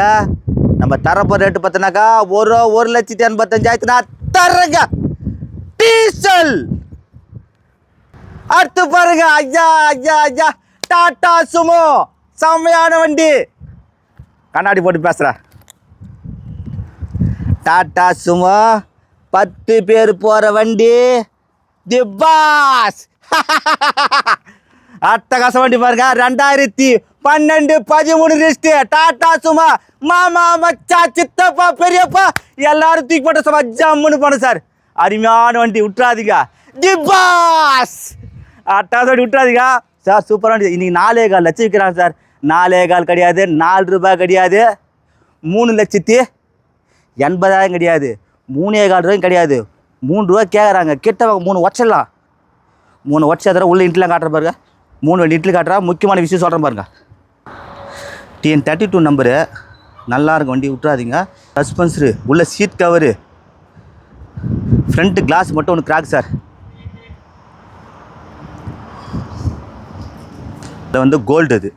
நம்ம தரப்போ ரேட்டு பார்த்தனாக்கா ஒரு ஒரு லட்சத்தி எண்பத்தஞ்சாயிரத்து நான் தர்றேங்க. டீசல். அடுத்து பாருங்க. ஐயா ஐயா ஐயா. டாடா சுமோ. செம்மையான வண்டி. கண்ணாடி போட்டு பேசுகிறேன் டாடா சுமோ. பத்து பேர் போகிற வண்டி. தி பாஸ். அட்டகாச வண்டி பாருங்க. ரெண்டாயிரத்தி பன்னெண்டு பதிமூணு லிஸ்ட் டாடா சுமா மாமா மச்சா சித்தப்பா பெரியப்பா எல்லாரும் தூக்கி போட்ட சும்மா ஜம்முன்னு போன சார். அருமையான வண்டி விட்டுறாதீங்க தி அட்டாவது அட்டகாச வண்டி விட்டுறாதீங்க சார் சூப்பராக வண்டி. இன்றைக்கி நாலே கால் லட்சம் விற்கிறாங்க சார். நாலே கால் கிடையாது நாலு ரூபாய் கிடையாது. மூணு லட்சத்தி எண்பதாயிரம் கிடையாது. மூணே கால் ரூபாயும் கிடையாது. மூணு ரூபா கேட்குறாங்க கிட்ட மூணு வச்சிடலாம் மூணு வச்சு அதில் உள்ளே இன்ட்லாம் காட்டுற பாருங்க. மூணு வண்டி இட்லி காட்டுறா முக்கியமான விஷயம் சொல்கிறேன் பாருங்க. டிஎன் தேர்ட்டி டூ நம்பரு நல்லா இருக்கும் வண்டி விட்றாதீங்க சஸ்பென்சரு உள்ள சீட் கவரு ஃப்ரண்ட்டு கிளாஸ் மட்டும் ஒன்று கிராக் சார் இதில் வந்து கோல்டு அது